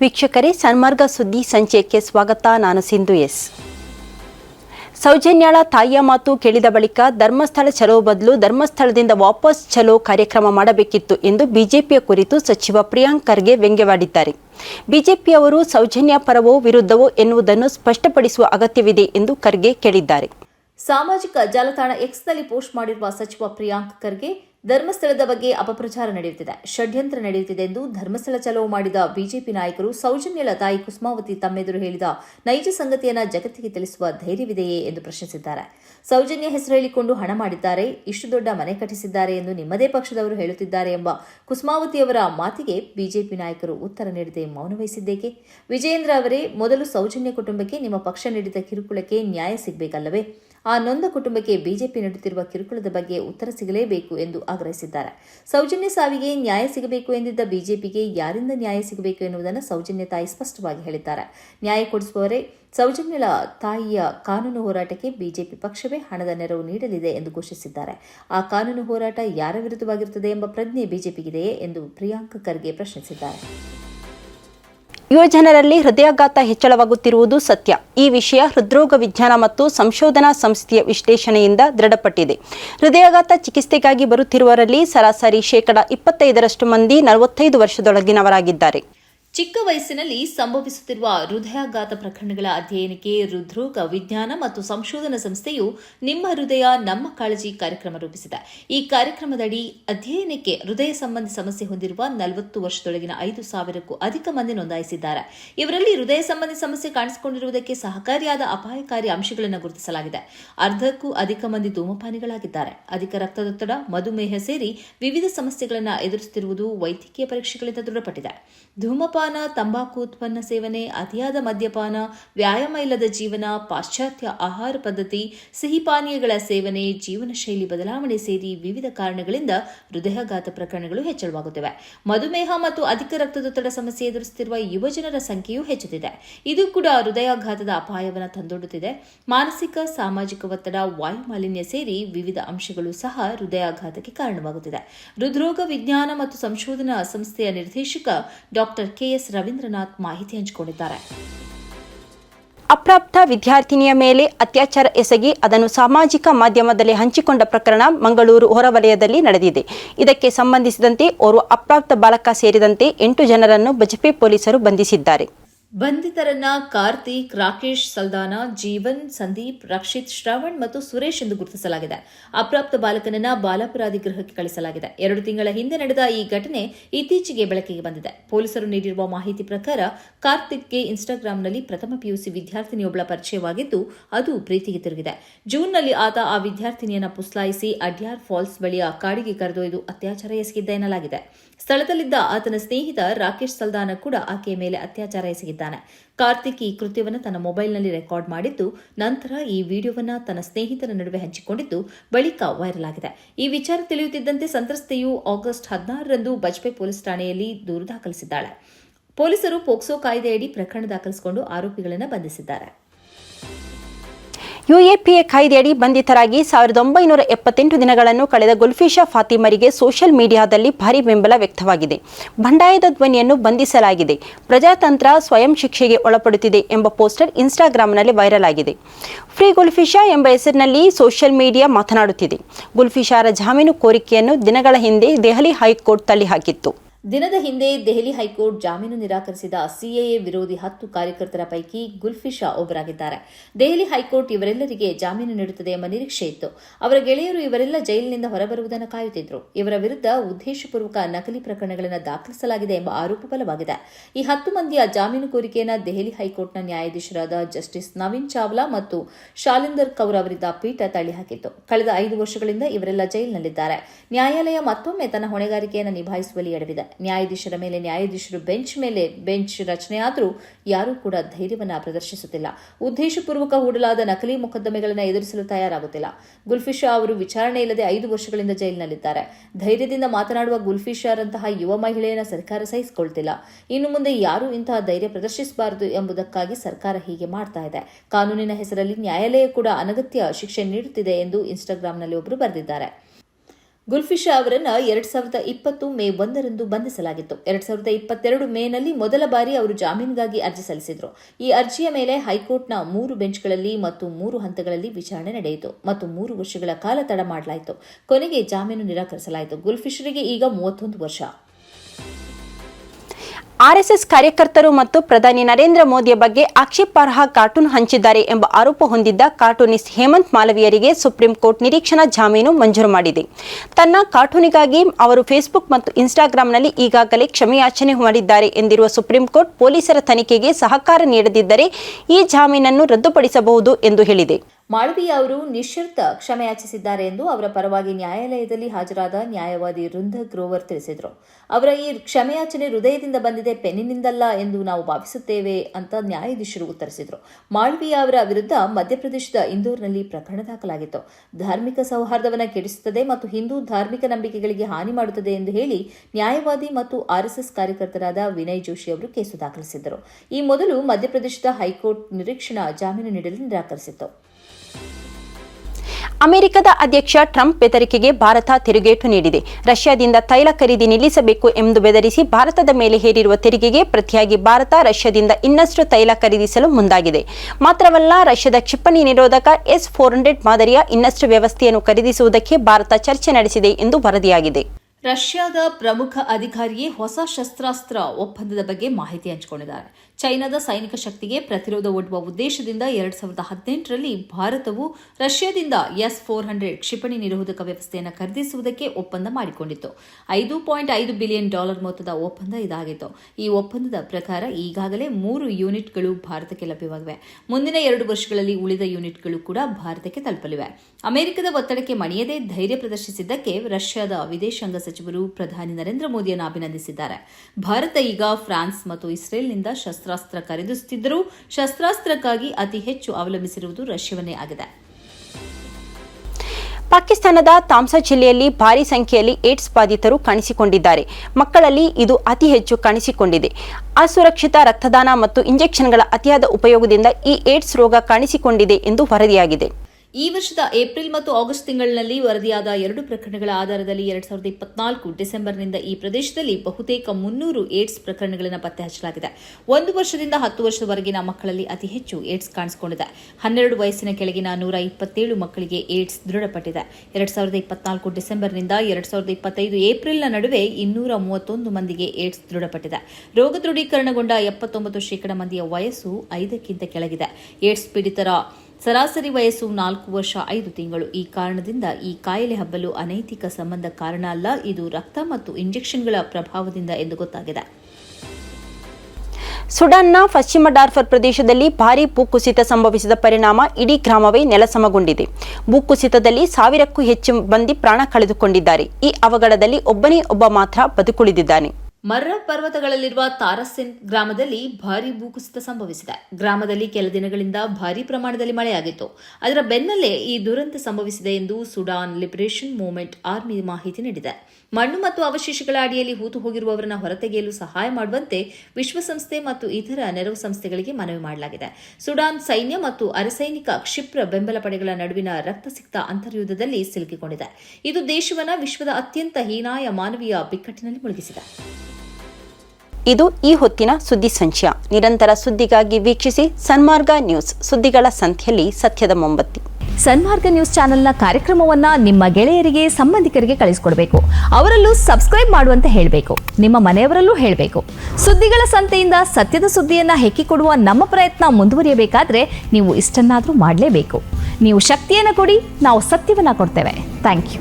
ವೀಕ್ಷಕರೇ, ಸನ್ಮಾರ್ಗ ಸುದ್ದಿ ಸಂಚಯಕ್ಕೆ ಸ್ವಾಗತ. ನಾನು ಸಿಂಧು ಎಸ್. ಸೌಜನ್ಯಾಳ ತಾಯಿಯ ಮಾತು ಕೇಳಿದ ಬಳಿಕ ಧರ್ಮಸ್ಥಳ ಚಲೋ ಬದಲು ಧರ್ಮಸ್ಥಳದಿಂದ ವಾಪಸ್ ಚಲೋ ಕಾರ್ಯಕ್ರಮ ಮಾಡಬೇಕಿತ್ತು ಎಂದು ಬಿಜೆಪಿಯ ಕುರಿತು ಸಚಿವ ಪ್ರಿಯಾಂಕ್ ಖರ್ಗೆ ವ್ಯಂಗ್ಯವಾಡಿದ್ದಾರೆ. ಬಿಜೆಪಿಯವರು ಸೌಜನ್ಯ ಪರವೋ ವಿರುದ್ಧವೋ ಎನ್ನುವುದನ್ನು ಸ್ಪಷ್ಟಪಡಿಸುವ ಅಗತ್ಯವಿದೆ ಎಂದು ಖರ್ಗೆ ಕೇಳಿದ್ದಾರೆ. ಸಾಮಾಜಿಕ ಜಾಲತಾಣ ಎಕ್ಸ್ನಲ್ಲಿ ಪೋಸ್ಟ್ ಮಾಡಿರುವ ಸಚಿವ ಪ್ರಿಯಾಂಕ್ ಖರ್ಗೆ ಧರ್ಮಸ್ಥಳದ ಬಗ್ಗೆ ಅಪಪ್ರಚಾರ ನಡೆಯುತ್ತಿದೆ. ಷಡ್ಯಂತ್ರ ನಡೆಯುತ್ತಿದೆ ಎಂದು ಧರ್ಮಸ್ಥಳ ಚಲೋ ಮಾಡಿದ ಬಿಜೆಪಿ ನಾಯಕರು ಸೌಜನ್ಯಲ ತಾಯಿ ಕುಸುಮಾವತಿ ತಮ್ಮೆದುರು ಹೇಳಿದ ನೈಜ ಸಂಗತಿಯನ್ನ ಜಗತ್ತಿಗೆ ತಿಳಿಸುವ ಧೈರ್ಯವಿದೆಯೇ ಎಂದು ಪ್ರಶ್ನಿಸಿದ್ದಾರೆ. ಸೌಜನ್ಯ ಹೆಸರು ಹೇಳಿಕೊಂಡು ಹಣ ಮಾಡಿದ್ದಾರೆ, ಇಷ್ಟು ದೊಡ್ಡ ಮನೆ ಕಟ್ಟಿಸಿದ್ದಾರೆ ಎಂದು ನಿಮ್ಮದೇ ಪಕ್ಷದವರು ಹೇಳುತ್ತಿದ್ದಾರೆ ಎಂಬ ಕುಸುಮಾವತಿಯವರ ಮಾತಿಗೆ ಬಿಜೆಪಿ ನಾಯಕರು ಉತ್ತರ ನೀಡದೆ ಮೌನವಹಿಸಿದ್ದೇಕೆ ವಿಜಯೇಂದ್ರ ಅವರೇ ಮೊದಲು ಸೌಜನ್ಯ ಕುಟುಂಬಕ್ಕೆ, ನಿಮ್ಮ ಪಕ್ಷ ನೀಡಿದ ಕಿರುಕುಳಕ್ಕೆ ನ್ಯಾಯ ಸಿಗಬೇಕಲ್ಲವೇ? ಆ ನೊಂದ ಕುಟುಂಬಕ್ಕೆ ಬಿಜೆಪಿ ನೀಡುತ್ತಿರುವ ಕಿರುಕುಳದ ಬಗ್ಗೆ ಉತ್ತರ ಸಿಗಲೇಬೇಕು ಎಂದು ಆಗ್ರಹಿಸಿದ್ದಾರೆ. ಸೌಜನ್ಯ ಸಾವಿಗೆ ನ್ಯಾಯ ಸಿಗಬೇಕು ಎಂದಿದ್ದ ಬಿಜೆಪಿಗೆ ಯಾರಿಂದ ನ್ಯಾಯ ಸಿಗಬೇಕು ಎನ್ನುವುದನ್ನು ಸೌಜನ್ಯ ತಾಯಿ ಸ್ಪಷ್ಟವಾಗಿ ಹೇಳಿದ್ದಾರೆ. ನ್ಯಾಯ ಕೊಡಿಸುವವರೇ ಸೌಜನ್ಯಳ ತಾಯಿಯ ಕಾನೂನು ಹೋರಾಟಕ್ಕೆ ಬಿಜೆಪಿ ಪಕ್ಷವೇ ಹಣದ ನೆರವು ನೀಡಲಿದೆ ಎಂದು ಘೋಷಿಸಿದ್ದಾರೆ. ಆ ಕಾನೂನು ಹೋರಾಟ ಯಾರ ವಿರುದ್ಧವಾಗಿರುತ್ತದೆ ಎಂಬ ಪ್ರಜ್ಞೆ ಬಿಜೆಪಿಗಿದೆಯೇ ಎಂದು ಪ್ರಿಯಾಂಕ ಖರ್ಗೆ ಪ್ರಶ್ನಿಸಿದ್ದಾರೆ. ಯುವಜನರಲ್ಲಿ ಹೃದಯಾಘಾತ ಹೆಚ್ಚಳವಾಗುತ್ತಿರುವುದು ಸತ್ಯ. ಈ ವಿಷಯ ಹೃದ್ರೋಗ ವಿಜ್ಞಾನ ಮತ್ತು ಸಂಶೋಧನಾ ಸಂಸ್ಥೆಯ ವಿಶ್ಲೇಷಣೆಯಿಂದ ದೃಢಪಟ್ಟಿದೆ. ಹೃದಯಾಘಾತ ಚಿಕಿತ್ಸೆಗಾಗಿ ಬರುತ್ತಿರುವವರಲ್ಲಿ ಸರಾಸರಿ ಶೇಕಡಾ ಇಪ್ಪತ್ತೈದರಷ್ಟು ಮಂದಿ ನಲವತ್ತೈದು ವರ್ಷದೊಳಗಿನವರಾಗಿದ್ದಾರೆ. ಚಿಕ್ಕ ವಯಸ್ಸಿನಲ್ಲಿ ಸಂಭವಿಸುತ್ತಿರುವ ಹೃದಯಾಘಾತ ಪ್ರಕರಣಗಳ ಅಧ್ಯಯನಕ್ಕೆ ಹೃದ್ರೋಗ, ವಿಜ್ಞಾನ ಮತ್ತು ಸಂಶೋಧನಾ ಸಂಸ್ಥೆಯು ನಿಮ್ಮ ಹೃದಯ ನಮ್ಮ ಕಾಳಜಿ ಕಾರ್ಯಕ್ರಮ ರೂಪಿಸಿದೆ. ಈ ಕಾರ್ಯಕ್ರಮದಡಿ ಅಧ್ಯಯನಕ್ಕೆ ಹೃದಯ ಸಂಬಂಧಿ ಸಮಸ್ಯೆ ಹೊಂದಿರುವ ನಲವತ್ತು ವರ್ಷದೊಳಗಿನ ಐದು ಸಾವಿರಕ್ಕೂ ಅಧಿಕ ಮಂದಿ ನೋಂದಾಯಿಸಿದ್ದಾರೆ. ಇವರಲ್ಲಿ ಹೃದಯ ಸಂಬಂಧಿ ಸಮಸ್ಯೆ ಕಾಣಿಸಿಕೊಂಡಿರುವುದಕ್ಕೆ ಸಹಕಾರಿಯಾದ ಅಪಾಯಕಾರಿ ಅಂಶಗಳನ್ನು ಗುರುತಿಸಲಾಗಿದೆ. ಅರ್ಧಕ್ಕೂ ಅಧಿಕ ಮಂದಿ ಧೂಮಪಾನಿಗಳಾಗಿದ್ದಾರೆ. ಅಧಿಕ ರಕ್ತದೊತ್ತಡ, ಮಧುಮೇಹ ಸೇರಿ ವಿವಿಧ ಸಮಸ್ಯೆಗಳನ್ನು ಎದುರಿಸುತ್ತಿರುವುದು ವೈದ್ಯಕೀಯ ಪರೀಕ್ಷೆಗಳಿಂದ ದೃಢಪಟ್ಟಿದೆ. ಧೂಮಪಾನ ತಂಬಾಕು ಉತ್ಪನ್ನ ಸೇವನೆ, ಅತಿಯಾದ ಮದ್ಯಪಾನ, ವ್ಯಾಯಾಮ ಇಲ್ಲದ ಜೀವನ, ಪಾಶ್ಚಾತ್ಯ ಆಹಾರ ಪದ್ಧತಿ, ಸಿಹಿ ಪಾನೀಯಗಳ ಸೇವನೆ ಜೀವನ ಶೈಲಿ ಬದಲಾವಣೆ ಸೇರಿ ವಿವಿಧ ಕಾರಣಗಳಿಂದ ಹೃದಯಾಘಾತ ಪ್ರಕರಣಗಳು ಹೆಚ್ಚಳವಾಗುತ್ತಿವೆ. ಮಧುಮೇಹ ಮತ್ತು ಅಧಿಕ ರಕ್ತದೊತ್ತಡ ಸಮಸ್ಯೆ ಎದುರಿಸುತ್ತಿರುವ ಯುವಜನರ ಸಂಖ್ಯೆಯೂ ಹೆಚ್ಚುತ್ತಿದೆ. ಇದು ಕೂಡ ಹೃದಯಾಘಾತದ ಅಪಾಯವನ್ನು ತಂದೊಡ್ಡುತ್ತಿದೆ. ಮಾನಸಿಕ, ಸಾಮಾಜಿಕ ಒತ್ತಡ, ವಾಯು ಮಾಲಿನ್ಯ ಸೇರಿ ವಿವಿಧ ಅಂಶಗಳು ಸಹ ಹೃದಯಾಘಾತಕ್ಕೆ ಕಾರಣವಾಗುತ್ತಿದೆ. ಹೃದ್ರೋಗ ವಿಜ್ಞಾನ ಮತ್ತು ಸಂಶೋಧನಾ ಸಂಸ್ಥೆಯ ನಿರ್ದೇಶಕ ಡಾಕ್ಟರ್ ಕೆಎಸ್ ರವೀಂದ್ರನಾಥ್ ಮಾಹಿತಿ ಹಂಚಿಕೊಂಡಿದ್ದಾರೆ. ಅಪ್ರಾಪ್ತ ವಿದ್ಯಾರ್ಥಿನಿಯ ಮೇಲೆ ಅತ್ಯಾಚಾರ ಎಸಗಿ ಅದನ್ನು ಸಾಮಾಜಿಕ ಮಾಧ್ಯಮದಲ್ಲಿ ಹಂಚಿಕೊಂಡ ಪ್ರಕರಣ ಮಂಗಳೂರು ಹೊರವಲಯದಲ್ಲಿ ನಡೆದಿದೆ. ಇದಕ್ಕೆ ಸಂಬಂಧಿಸಿದಂತೆ ಓರ್ವ ಅಪ್ರಾಪ್ತ ಬಾಲಕ ಸೇರಿದಂತೆ ಎಂಟು ಜನರನ್ನು ಬಜಪೆ ಪೊಲೀಸರು ಬಂಧಿಸಿದ್ದಾರೆ. ಬಂಧಿತರನ್ನ ಕಾರ್ತಿಕ್, ರಾಕೇಶ್, ಸಲ್ದಾನ, ಜೀವನ್, ಸಂದೀಪ್, ರಕ್ಷಿತ್, ಶ್ರವಣ್ ಮತ್ತು ಸುರೇಶ್ ಎಂದು ಗುರುತಿಸಲಾಗಿದೆ. ಅಪ್ರಾಪ್ತ ಬಾಲಕನನ್ನ ಬಾಲಾಪರಾಧಿ ಗೃಹಕ್ಕೆ ಕಳಿಸಲಾಗಿದೆ. ಎರಡು ತಿಂಗಳ ಹಿಂದೆ ನಡೆದ ಈ ಘಟನೆ ಇತ್ತೀಚೆಗೆ ಬೆಳಕಿಗೆ ಬಂದಿದೆ. ಪೊಲೀಸರು ನೀಡಿರುವ ಮಾಹಿತಿ ಪ್ರಕಾರ ಕಾರ್ತಿಕ್ಗೆ ಇನ್ಸ್ಟಾಗ್ರಾಂನಲ್ಲಿ ಪ್ರಥಮ ಪಿಯುಸಿ ವಿದ್ಯಾರ್ಥಿನಿಯೊಬ್ಬಳ ಪರಿಚಯವಾಗಿದ್ದು, ಅದು ಪ್ರೀತಿಗೆ ತಿರುಗಿದೆ. ಜೂನ್ನಲ್ಲಿ ಆತ ಆ ವಿದ್ಯಾರ್ಥಿನಿಯನ್ನ ಪುಸ್ಲಾಯಿಸಿ ಅಡ್ಯಾರ್ ಫಾಲ್ಸ್ ಬಳಿಯ ಕಾಡಿಗೆ ಕರೆದೊಯ್ದು ಅತ್ಯಾಚಾರ ಎಸಗಿದ್ದ ಎನ್ನಲಾಗಿದೆ. ಸ್ಥಳದಲ್ಲಿದ್ದ ಆತನ ಸ್ನೇಹಿತ ರಾಕೇಶ್ ಸಲ್ದಾನ ಕೂಡ ಆಕೆಯ ಮೇಲೆ ಅತ್ಯಾಚಾರ ಎಸಗಿದ್ದಾನೆ. ಕಾರ್ತಿಕ್ ಈ ಕೃತ್ಯವನ್ನು ತನ್ನ ಮೊಬೈಲ್ನಲ್ಲಿ ರೆಕಾರ್ಡ್ ಮಾಡಿದ್ದು, ನಂತರ ಈ ವಿಡಿಯೋವನ್ನು ತನ್ನ ಸ್ನೇಹಿತರ ನಡುವೆ ಹಂಚಿಕೊಂಡಿದ್ದು ಬಳಿಕ ವೈರಲ್ ಆಗಿದೆ. ಈ ವಿಚಾರ ತಿಳಿಯುತ್ತಿದ್ದಂತೆ ಸಂತ್ರಸ್ತೆಯು ಆಗಸ್ಟ್ ಹದಿನಾರರಂದು ಬಜ್ಪೆ ಪೊಲೀಸ್ ಠಾಣೆಯಲ್ಲಿ ದೂರು ದಾಖಲಿಸಿದ್ದಾಳೆ. ಪೊಲೀಸರು ಪೋಕ್ಸೋ ಕಾಯ್ದೆಯಡಿ ಪ್ರಕರಣ ದಾಖಲಿಸಿಕೊಂಡು ಆರೋಪಿಗಳನ್ನು ಬಂಧಿಸಿದ್ದಾರೆ. ಯುಎಪಿಎ ಕಾಯ್ದೆಯಡಿ ಬಂಧಿತರಾಗಿ ಸಾವಿರದ ಒಂಬೈನೂರ ಎಪ್ಪತ್ತೆಂಟು ದಿನಗಳನ್ನು ಕಳೆದ ಗುಲ್ಫಿಶಾ ಫಾತಿಮರಿಗೆ ಸೋಷಿಯಲ್ ಮೀಡಿಯಾದಲ್ಲಿ ಭಾರಿ ಬೆಂಬಲ ವ್ಯಕ್ತವಾಗಿದೆ. ಬಂಡಾಯದ ಧ್ವನಿಯನ್ನು ಬಂಧಿಸಲಾಗಿದೆ. ಪ್ರಜಾತಂತ್ರ ಸ್ವಯಂ ಶಿಕ್ಷೆಗೆ ಒಳಪಡುತ್ತಿದೆ ಎಂಬ ಪೋಸ್ಟರ್ ಇನ್ಸ್ಟಾಗ್ರಾಂನಲ್ಲಿ ವೈರಲ್ ಆಗಿದೆ. ಫ್ರೀ ಗುಲ್ಫಿಶಾ ಎಂಬ ಹೆಸರಿನಲ್ಲಿ ಸೋಷಿಯಲ್ ಮೀಡಿಯಾ ಮಾತನಾಡುತ್ತಿದೆ. ಗುಲ್ಫಿಶಾರ ಜಾಮೀನು ಕೋರಿಕೆಯನ್ನು ದಿನಗಳ ಹಿಂದೆ ದೆಹಲಿ ಹೈಕೋರ್ಟ್ ತಳ್ಳಿಹಾಕಿತ್ತು. ದಿನದ ಹಿಂದೆ ದೆಹಲಿ ಹೈಕೋರ್ಟ್ ಜಾಮೀನು ನಿರಾಕರಿಸಿದ ಸಿಎಎ ವಿರೋಧಿ ಹತ್ತು ಕಾರ್ಯಕರ್ತರ ಪೈಕಿ ಗುಲ್ಫಿಶಾ ಒಬ್ಬರಾಗಿದ್ದಾರೆ. ದೆಹಲಿ ಹೈಕೋರ್ಟ್ ಇವರೆಲ್ಲರಿಗೆ ಜಾಮೀನು ನೀಡುತ್ತದೆ ಎಂಬ ನಿರೀಕ್ಷೆ ಇತ್ತು. ಅವರ ಗೆಳೆಯರು ಇವರೆಲ್ಲ ಜೈಲಿನಿಂದ ಹೊರಬರುವುದನ್ನು ಕಾಯುತ್ತಿದ್ದರು ಇವರ ವಿರುದ್ಧ ಉದ್ದೇಶಪೂರ್ವಕ ನಕಲಿ ಪ್ರಕರಣಗಳನ್ನು ದಾಖಲಿಸಲಾಗಿದೆ ಎಂಬ ಆರೋಪ ಬಲವಾಗಿದೆ. ಈ ಹತ್ತು ಮಂದಿಯ ಜಾಮೀನು ಕೋರಿಕೆಯನ್ನು ದೆಹಲಿ ಹೈಕೋರ್ಟ್ನ ನ್ಯಾಯಾಧೀಶರಾದ ಜಸ್ಟಿಸ್ ನವೀನ್ ಚಾವ್ಲಾ ಮತ್ತು ಶಾಲಿಂದರ್ ಕೌರ್ ಅವರಿದ್ದ ಪೀಠ ತಳ್ಳಿಹಾಕಿತ್ತು ಕಳೆದ ಐದು ವರ್ಷಗಳಿಂದ ಇವರೆಲ್ಲ ಜೈಲಿನಲ್ಲಿದ್ದಾರೆ. ನ್ಯಾಯಾಲಯ ಮತ್ತೊಮ್ಮೆ ತನ್ನ ಹೊಣೆಗಾರಿಕೆಯನ್ನು ನಿಭಾಯಿಸುವಲ್ಲಿ ಎಡವಿದೆ. ನ್ಯಾಯಾಧೀಶರ ಮೇಲೆ, ನ್ಯಾಯಾಧೀಶರು ಬೆಂಚ್ ಮೇಲೆ, ಬೆಂಚ್ ರಚನೆಯಾದರೂ ಯಾರೂ ಕೂಡ ಧೈರ್ಯವನ್ನು ಪ್ರದರ್ಶಿಸುತ್ತಿಲ್ಲ. ಉದ್ದೇಶಪೂರ್ವಕ ಹೂಡಲಾದ ನಕಲಿ ಮೊಕದ್ದಮೆಗಳನ್ನು ಎದುರಿಸಲು ತಯಾರಾಗುತ್ತಿಲ್ಲ. ಗುಲ್ಫಿಶಾ ಅವರು ವಿಚಾರಣೆ ಇಲ್ಲದೆ ಐದು ವರ್ಷಗಳಿಂದ ಜೈಲಿನಲ್ಲಿದ್ದಾರೆ. ಧೈರ್ಯದಿಂದ ಮಾತನಾಡುವ ಗುಲ್ಫಿಶಾರಂತಹ ಯುವ ಮಹಿಳೆಯನ್ನು ಸರ್ಕಾರ ಸಹಿಸಿಕೊಳ್ತಿಲ್ಲ. ಇನ್ನು ಮುಂದೆ ಯಾರೂ ಇಂತಹ ಧೈರ್ಯ ಪ್ರದರ್ಶಿಸಬಾರದು ಎಂಬುದಕ್ಕಾಗಿ ಸರ್ಕಾರ ಹೀಗೆ ಮಾಡ್ತಾ ಇದೆ. ಕಾನೂನಿನ ಹೆಸರಲ್ಲಿ ನ್ಯಾಯಾಲಯ ಕೂಡ ಅನಗತ್ಯ ಶಿಕ್ಷೆ ನೀಡುತ್ತಿದೆ ಎಂದು ಇನ್ಸ್ಟಾಗ್ರಾಂನಲ್ಲಿ ಒಬ್ಬರು ಬರೆದಿದ್ದಾರೆ. ಗುಲ್ಫಿಶಾ ಅವರನ್ನು ಎರಡ್ ಸಾವಿರದ ಇಪ್ಪತ್ತು ಮೇ ಒಂದರಂದು ಬಂಧಿಸಲಾಗಿತ್ತು. ಎರಡ್ ಸಾವಿರದ ಇಪ್ಪತ್ತೆರಡು ಮೇನಲ್ಲಿ ಮೊದಲ ಬಾರಿ ಅವರು ಜಾಮೀನಿಗಾಗಿ ಅರ್ಜಿ ಸಲ್ಲಿಸಿದ್ರು. ಈ ಅರ್ಜಿಯ ಮೇಲೆ ಹೈಕೋರ್ಟ್ನ ಮೂರು ಬೆಂಚ್ಗಳಲ್ಲಿ ಮತ್ತು ಮೂರು ಹಂತಗಳಲ್ಲಿ ವಿಚಾರಣೆ ನಡೆಯಿತು ಮತ್ತು ಮೂರು ವರ್ಷಗಳ ಕಾಲ ತಡ ಮಾಡಲಾಯಿತು. ಕೊನೆಗೆ ಜಾಮೀನು ನಿರಾಕರಿಸಲಾಯಿತು. ಗುಲ್ಫಿಶರಿಗೆ ಈಗ ಮೂವತ್ತೊಂದು ವರ್ಷ. ಆರ್ಎಸ್ಎಸ್ ಕಾರ್ಯಕರ್ತರು ಮತ್ತು ಪ್ರಧಾನಿ ನರೇಂದ್ರ ಮೋದಿಯ ಬಗ್ಗೆ ಆಕ್ಷೇಪಾರ್ಹ ಕಾರ್ಟೂನ್ ಹಂಚಿದ್ದಾರೆ ಎಂಬ ಆರೋಪ ಹೊಂದಿದ್ದ ಕಾರ್ಟೂನಿಸ್ಟ್ ಹೇಮಂತ್ ಮಾಲವಿಯರಿಗೆ ಸುಪ್ರೀಂ ಕೋರ್ಟ್ ನಿರೀಕ್ಷಣಾ ಜಾಮೀನು ಮಂಜೂರು ಮಾಡಿದೆ. ತನ್ನ ಕಾರ್ಟೂನಿಗಾಗಿ ಅವರು ಫೇಸ್ಬುಕ್ ಮತ್ತು ಇನ್ಸ್ಟಾಗ್ರಾಂನಲ್ಲಿ ಈಗಾಗಲೇ ಕ್ಷಮೆಯಾಚನೆ ಮಾಡಿದ್ದಾರೆ ಎಂದಿರುವ ಸುಪ್ರೀಂ ಕೋರ್ಟ್ ಪೊಲೀಸರ ತನಿಖೆಗೆ ಸಹಕಾರ ನೀಡದಿದ್ದರೆ ಈ ಜಾಮೀನನ್ನು ರದ್ದುಪಡಿಸಬಹುದು ಎಂದು ಹೇಳಿದೆ. ಮಾಳವೀಯ ಅವರು ನಿಶ್ಚಿತ ಕ್ಷಮೆಯಾಚಿಸಿದ್ದಾರೆ ಎಂದು ಅವರ ಪರವಾಗಿ ನ್ಯಾಯಾಲಯದಲ್ಲಿ ಹಾಜರಾದ ನ್ಯಾಯವಾದಿ ವೃಂದ ಗ್ರೋವರ್ ತಿಳಿಸಿದರು. ಅವರ ಈ ಕ್ಷಮೆಯಾಚನೆ ಹೃದಯದಿಂದ ಬಂದಿದೆ, ಪೆನ್ನಿನಿಂದಲ್ಲ ಎಂದು ನಾವು ಭಾವಿಸುತ್ತೇವೆ ಅಂತ ನ್ಯಾಯಾಧೀಶರು ಉತ್ತರಿಸಿದರು. ಮಾಳವೀಯ ಅವರ ವಿರುದ್ಧ ಮಧ್ಯಪ್ರದೇಶದ ಇಂದೋರ್ನಲ್ಲಿ ಪ್ರಕರಣ ದಾಖಲಾಗಿತ್ತು. ಧಾರ್ಮಿಕ ಸೌಹಾರ್ದವನ್ನು ಕೆಡಿಸುತ್ತದೆ ಮತ್ತು ಹಿಂದೂ ಧಾರ್ಮಿಕ ನಂಬಿಕೆಗಳಿಗೆ ಹಾನಿ ಮಾಡುತ್ತದೆ ಎಂದು ಹೇಳಿ ನ್ಯಾಯವಾದಿ ಮತ್ತು ಆರ್ಎಸ್ಎಸ್ ಕಾರ್ಯಕರ್ತರಾದ ವಿನಯ್ ಜೋಶಿ ಅವರು ಕೇಸು ದಾಖಲಿಸಿದ್ದರು. ಈ ಮೊದಲು ಮಧ್ಯಪ್ರದೇಶದ ಹೈಕೋರ್ಟ್ ನಿರೀಕ್ಷಣಾ ಜಾಮೀನು ನೀಡಲು ನಿರಾಕರಿಸಿತ್ತು. ಅಮೆರಿಕದ ಅಧ್ಯಕ್ಷ ಟ್ರಂಪ್ ಬೆದರಿಕೆಗೆ ಭಾರತ ತಿರುಗೇಟು ನೀಡಿದೆ. ರಷ್ಯಾದಿಂದ ತೈಲ ಖರೀದಿ ನಿಲ್ಲಿಸಬೇಕು ಎಂದು ಬೆದರಿಸಿ ಭಾರತದ ಮೇಲೆ ಹೇರಿರುವ ತೆರಿಗೆಗೆ ಪ್ರತಿಯಾಗಿ ಭಾರತ ರಷ್ಯಾದಿಂದ ಇನ್ನಷ್ಟು ತೈಲ ಖರೀದಿಸಲು ಮುಂದಾಗಿದೆ. ಮಾತ್ರವಲ್ಲ, ರಷ್ಯಾದ ಕ್ಷಿಪಣಿ ನಿರೋಧಕ ಎಸ್ ಫೋರ್ ಹಂಡ್ರೆಡ್ ಮಾದರಿಯ ಇನ್ನಷ್ಟು ವ್ಯವಸ್ಥೆಯನ್ನು ಖರೀದಿಸುವುದಕ್ಕೆ ಭಾರತ ಚರ್ಚೆ ನಡೆಸಿದೆ ಎಂದು ವರದಿಯಾಗಿದೆ. ರಷ್ಯಾದ ಪ್ರಮುಖ ಅಧಿಕಾರಿಯೇ ಹೊಸ ಶಸ್ತ್ರಾಸ್ತ್ರ ಒಪ್ಪಂದದ ಬಗ್ಗೆ ಮಾಹಿತಿ ಹಂಚಿಕೊಂಡಿದ್ದಾರೆ. ಚೈನಾದ ಸೈನಿಕ ಶಕ್ತಿಗೆ ಪ್ರತಿರೋಧ ಒಡ್ಡುವ ಉದ್ದೇಶದಿಂದ ಎರಡ್ ಸಾವಿರದ ಹದಿನೆಂಟರಲ್ಲಿ ಭಾರತವು ರಷ್ಯಾದಿಂದ ಎಸ್ ಫೋರ್ ಹಂಡ್ರೆಡ್ ಕ್ಷಿಪಣಿ ನಿರೋಧಕ ವ್ಯವಸ್ಥೆಯನ್ನು ಖರೀದಿಸುವುದಕ್ಕೆ ಒಪ್ಪಂದ ಮಾಡಿಕೊಂಡಿತ್ತು. ಐದು ಪಾಯಿಂಟ್ ಐದು ಬಿಲಿಯನ್ ಡಾಲರ್ ಮೊತ್ತದ ಒಪ್ಪಂದ ಇದಾಗಿತ್ತು. ಈ ಒಪ್ಪಂದದ ಪ್ರಕಾರ ಈಗಾಗಲೇ ಮೂರು ಯೂನಿಟ್ಗಳು ಭಾರತಕ್ಕೆ ಲಭ್ಯವಾಗಿವೆ. ಮುಂದಿನ ಎರಡು ವರ್ಷಗಳಲ್ಲಿ ಉಳಿದ ಯೂನಿಟ್ಗಳು ಕೂಡ ಭಾರತಕ್ಕೆ ತಲುಪಲಿವೆ. ಅಮೆರಿಕದ ಒತ್ತಡಕ್ಕೆ ಮಣಿಯದೆ ಧೈರ್ಯ ಪ್ರದರ್ಶಿಸಿದ್ದಕ್ಕೆ ರಷ್ಯಾದ ವಿದೇಶಾಂಗ ಸಚಿವರು ಪ್ರಧಾನಿ ನರೇಂದ್ರ ಮೋದಿಯನ್ನು ಅಭಿನಂದಿಸಿದ್ದಾರೆ. ಭಾರತ ಈಗ ಫ್ರಾನ್ಸ್ ಮತ್ತು ಇಸ್ರೇಲ್ನಿಂದ ಶಸ್ತ್ರಾಸ್ತ್ರ ಖರೀದಿಸುತ್ತಿದ್ದರೂ ಶಸ್ತ್ರಾಸ್ತ್ರಕ್ಕಾಗಿ ಅತಿ ಹೆಚ್ಚು ಅವಲಂಬಿಸಿರುವುದು ರಷ್ಯಾವನ್ನೇ ಆಗಿದೆ. ಪಾಕಿಸ್ತಾನದ ತಾಮ್ಸಾ ಜಿಲ್ಲೆಯಲ್ಲಿ ಭಾರಿ ಸಂಖ್ಯೆಯಲ್ಲಿ ಏಡ್ಸ್ ಬಾಧಿತರು ಕಾಣಿಸಿಕೊಂಡಿದ್ದಾರೆ. ಮಕ್ಕಳಲ್ಲಿ ಇದು ಅತಿ ಹೆಚ್ಚು ಕಾಣಿಸಿಕೊಂಡಿದೆ. ಅಸುರಕ್ಷಿತ ರಕ್ತದಾನ ಮತ್ತು ಇಂಜೆಕ್ಷನ್ಗಳ ಅತಿಯಾದ ಉಪಯೋಗದಿಂದ ಈ ಏಡ್ಸ್ ರೋಗ ಕಾಣಿಸಿಕೊಂಡಿದೆ ಎಂದು ವರದಿಯಾಗಿದೆ. ಈ ವರ್ಷದ ಏಪ್ರಿಲ್ ಮತ್ತು ಆಗಸ್ಟ್ ತಿಂಗಳಿನಲ್ಲಿ ವರದಿಯಾದ ಎರಡು ಪ್ರಕರಣಗಳ ಆಧಾರದಲ್ಲಿ ಎರಡ್ ಸಾವಿರದ ಇಪ್ಪತ್ನಾಲ್ಕು ಡಿಸೆಂಬರ್ನಿಂದ ಈ ಪ್ರದೇಶದಲ್ಲಿ ಬಹುತೇಕ ಮುನ್ನೂರು ಏಡ್ಸ್ ಪ್ರಕರಣಗಳನ್ನು ಪತ್ತೆ ಹಚ್ಚಲಾಗಿದೆ ಒಂದು ವರ್ಷದಿಂದ ಹತ್ತು ವರ್ಷದವರೆಗಿನ ಮಕ್ಕಳಲ್ಲಿ ಅತಿ ಹೆಚ್ಚು ಏಡ್ಸ್ ಕಾಣಿಸಿಕೊಂಡಿದೆ. ಹನ್ನೆರಡು ವಯಸ್ಸಿನ ಕೆಳಗಿನ ನೂರ ಇಪ್ಪತ್ತೇಳು ಮಕ್ಕಳಿಗೆ ಏಡ್ಸ್ ದೃಢಪಟ್ಟಿದೆ. ಎರಡ್ ಸಾವಿರದ ಇಪ್ಪತ್ನಾಲ್ಕು ಡಿಸೆಂಬರ್ನಿಂದ ಎರಡ್ ಸಾವಿರದ ಇಪ್ಪತ್ತೈದು ಏಪ್ರಿಲ್ನ ನಡುವೆ ಇನ್ನೂರ ಮೂವತ್ತೊಂದು ಮಂದಿಗೆ ಏಡ್ಸ್ ದೃಢಪಟ್ಟಿದೆ. ರೋಗ ದೃಢೀಕರಣಗೊಂಡ ಎಪ್ಪತ್ತೊಂಬತ್ತು ಶೇಕಡ ಮಂದಿಯ ವಯಸ್ಸು ಐದಕ್ಕಿಂತ ಕೆಳಗಿದೆ. ಏಡ್ಸ್ ಪೀಡಿತರ ಸರಾಸರಿ ವಯಸ್ಸು ನಾಲ್ಕು ವರ್ಷ ಐದು ತಿಂಗಳು. ಈ ಕಾರಣದಿಂದ ಈ ಕಾಯಿಲೆ ಹಬ್ಬಲು ಅನೈತಿಕ ಸಂಬಂಧ ಕಾರಣ ಅಲ್ಲ, ಇದು ರಕ್ತ ಮತ್ತು ಇಂಜೆಕ್ಷನ್ಗಳ ಪ್ರಭಾವದಿಂದ ಎಂದು ಗೊತ್ತಾಗಿದೆ. ಸುಡಾನ್ನ ಪಶ್ಚಿಮ ಡಾರ್ಫರ್ ಪ್ರದೇಶದಲ್ಲಿ ಭಾರೀ ಭೂಕುಸಿತ ಸಂಭವಿಸಿದ ಪರಿಣಾಮ ಇಡೀ ಗ್ರಾಮವೇ ನೆಲಸಮಗೊಂಡಿದೆ. ಭೂಕುಸಿತದಲ್ಲಿ ಸಾವಿರಕ್ಕೂ ಹೆಚ್ಚು ಮಂದಿ ಪ್ರಾಣ ಕಳೆದುಕೊಂಡಿದ್ದಾರೆ. ಈ ಅವಘಡದಲ್ಲಿ ಒಬ್ಬನೇ ಒಬ್ಬ ಮಾತ್ರ ಬದುಕುಳಿದಿದ್ದಾನೆ. ಮರ್ರ ಪರ್ವತಗಳಲ್ಲಿರುವ ತಾರಸಿನ್ ಗ್ರಾಮದಲ್ಲಿ ಭಾರೀ ಭೂಕುಸಿತ ಸಂಭವಿಸಿದೆ. ಗ್ರಾಮದಲ್ಲಿ ಕೆಲ ದಿನಗಳಿಂದ ಭಾರೀ ಪ್ರಮಾಣದಲ್ಲಿ ಮಳೆಯಾಗಿತ್ತು. ಅದರ ಬೆನ್ನಲ್ಲೇ ಈ ದುರಂತ ಸಂಭವಿಸಿದೆ ಎಂದು ಸುಡಾನ್ ಲಿಬರೇಷನ್ ಮೂವ್ಮೆಂಟ್ ಆರ್ಮಿ ಮಾಹಿತಿ ನೀಡಿದೆ. ಮಣ್ಣು ಮತ್ತು ಅವಶೇಷಗಳ ಅಡಿಯಲ್ಲಿ ಹೂತು ಹೋಗಿರುವವರನ್ನು ಹೊರತೆಗೆಯಲು ಸಹಾಯ ಮಾಡುವಂತೆ ವಿಶ್ವಸಂಸ್ಥೆ ಮತ್ತು ಇತರ ನೆರವು ಸಂಸ್ಥೆಗಳಿಗೆ ಮನವಿ ಮಾಡಲಾಗಿದೆ. ಸುಡಾನ್ ಸೈನ್ಯ ಮತ್ತು ಅರೆಸೈನಿಕ ಕ್ಷಿಪ್ರ ಬೆಂಬಲ ಪಡೆಗಳ ನಡುವಿನ ರಕ್ತಸಿಕ್ತ ಅಂತರ್ಯುದ್ಧದಲ್ಲಿ ಸಿಲುಕಿಕೊಂಡಿದೆ. ಇದು ದೇಶವನ್ನ ವಿಶ್ವದ ಅತ್ಯಂತ ಹೀನಾಯ ಮಾನವೀಯ ಬಿಕ್ಕಟ್ಟಿನಲ್ಲಿ ಮುಳುಗಿಸಿದೆ. ಇದು ಈ ಹೊತ್ತಿನ ಸುದ್ದಿ ಸಂಚಯ. ನಿರಂತರ ಸುದ್ದಿಗಾಗಿ ವೀಕ್ಷಿಸಿ ಸನ್ಮಾರ್ಗ ನ್ಯೂಸ್, ಸುದ್ದಿಗಳ ಸಂಖ್ಯೆಯಲ್ಲಿ ಸತ್ಯದ ಮೊಂಬತ್ತಿ. ಸನ್ಮಾರ್ಗ ನ್ಯೂಸ್ ಚಾನೆಲ್ನ ಕಾರ್ಯಕ್ರಮವನ್ನ ನಿಮ್ಮ ಗೆಳೆಯರಿಗೆ, ಸಂಬಂಧಿಕರಿಗೆ ಕಳಿಸಿಕೊಡಬೇಕು. ಅವರಲ್ಲೂ ಸಬ್ಸ್ಕ್ರೈಬ್ ಮಾಡುವಂತೆ ಹೇಳಬೇಕು. ನಿಮ್ಮ ಮನೆಯವರಲ್ಲೂ ಹೇಳಬೇಕು. ಸುದ್ದಿಗಳ ಸಂತೆಯಿಂದ ಸತ್ಯದ ಸುದ್ದಿಯನ್ನ ಹೆಕ್ಕಿಕೊಡುವ ನಮ್ಮ ಪ್ರಯತ್ನ ಮುಂದುವರಿಯಬೇಕಾದ್ರೆ ನೀವು ಇಷ್ಟನ್ನಾದರೂ ಮಾಡಲೇಬೇಕು. ನೀವು ಶಕ್ತಿಯನ್ನು ಕೊಡಿ, ನಾವು ಸತ್ಯವನ್ನ ಕೊಡ್ತೇವೆ. Thank you